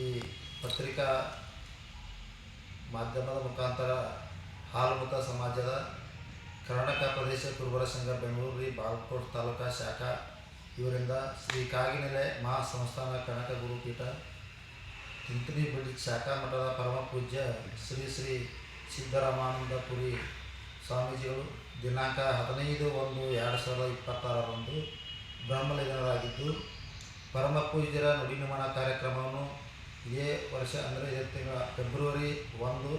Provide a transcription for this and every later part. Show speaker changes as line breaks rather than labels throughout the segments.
ಈ ಪತ್ರಿಕಾ ಮಾಧ್ಯಮದ ಮುಖಾಂತರ ಹಾಲುಮತ ಸಮಾಜದ ಕರ್ನಾಟಕ ಪ್ರದೇಶ ಕುರುಬರ ಸಂಘ ಬೆಂಗಳೂರು ರೀ ಬಾಗಲಕೋಟೆ ತಾಲೂಕಾ ಶಾಖಾ, ಇವರಿಂದ ಶ್ರೀ ಕಾಗಿನೆಲೆ ಮಹಾ ಸಂಸ್ಥಾನ ಗುರುಪೀಠ, ತಿಂತಿನಿ ಬಿಡಿ ಶಾಖಾ ಮಠದ ಪರಮ ಪೂಜ್ಯ ಶ್ರೀ ಶ್ರೀ ಸಿದ್ದರಾಮಾನಂದಪುರಿ ಸ್ವಾಮೀಜಿಗಳು ದಿನಾಂಕ ಹದಿನೈದು ಒಂದು ಎರಡು ಸಾವಿರದ ಇಪ್ಪತ್ತಾರರಂದು ಬ್ರಹ್ಮಲಿಂಗರಾಗಿದ್ದು ಪರಮ ಪೂಜ್ಯರ ನುಡಿ ನಿರ್ಮಾಣ ಕಾರ್ಯಕ್ರಮವನ್ನು ಇದೇ ವರ್ಷ ಅಂದರೆ ಇದೇ ತಿಂಗಳ ಫೆಬ್ರವರಿ ಒಂದು,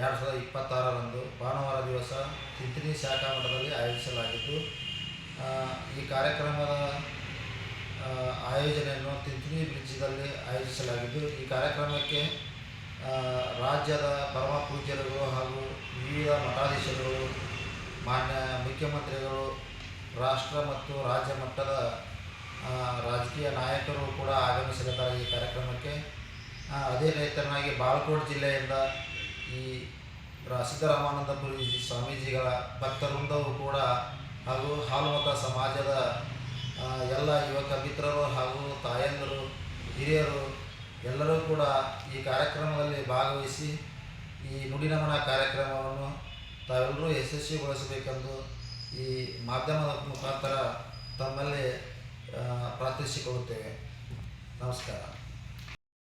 ಎರಡು ಸಾವಿರದ ಇಪ್ಪತ್ತಾರರಂದು ಭಾನುವಾರ ದಿವಸ ತಿಂತಿನಿ ಶಾಖಾ ಮಠದಲ್ಲಿ ಆಯೋಜಿಸಲಾಗಿತ್ತು ಈ ಕಾರ್ಯಕ್ರಮದ ಆಯೋಜನೆಯನ್ನು ತಿಂತಿನಿ ಬ್ರಿಡ್ಜ್ನಲ್ಲಿ ಆಯೋಜಿಸಲಾಗಿದ್ದು, ಈ ಕಾರ್ಯಕ್ರಮಕ್ಕೆ ರಾಜ್ಯದ ಪರಮ ಪೂಜ್ಯರುಗಳು ಹಾಗೂ ವಿವಿಧ ಮಠಾಧೀಶರುಗಳು, ಮಾನ್ಯ ಮುಖ್ಯಮಂತ್ರಿಗಳು, ರಾಷ್ಟ್ರ ಮತ್ತು ರಾಜ್ಯ ಮಟ್ಟದ ರಾಜಕೀಯ ನಾಯಕರು ಕೂಡ ಆಗಮಿಸಲಿದ್ದಾರೆ ಈ ಕಾರ್ಯಕ್ರಮಕ್ಕೆ. ಅದೇ ರೈತನಾಗಿ ಬಾಗಲಕೋಟೆ ಜಿಲ್ಲೆಯಿಂದ ಈ ಸಿದ್ದರಾಮಾನಂದಪುರಿ ಸ್ವಾಮೀಜಿಗಳ ಭಕ್ತವೃಂದವು ಕೂಡ ಹಾಗೂ ಹಾಲುಮತ ಸಮಾಜದ ಎಲ್ಲ ಯುವಕ ಮಿತ್ರರು ಹಾಗೂ ತಾಯಂದರು, ಹಿರಿಯರು ಎಲ್ಲರೂ ಕೂಡ ಈ ಕಾರ್ಯಕ್ರಮದಲ್ಲಿ ಭಾಗವಹಿಸಿ ಈ ನುಡಿನಮನ ಕಾರ್ಯಕ್ರಮವನ್ನು ತಾವೆಲ್ಲರೂ ಯಶಸ್ವಿಗೊಳಿಸಬೇಕೆಂದು ಈ ಮಾಧ್ಯಮದ ಮುಖಾಂತರ ತಮ್ಮಲ್ಲಿ ಪ್ರಾರ್ಥಿಸಿಕೊಳ್ಳುತ್ತೇವೆ. Namaskaram.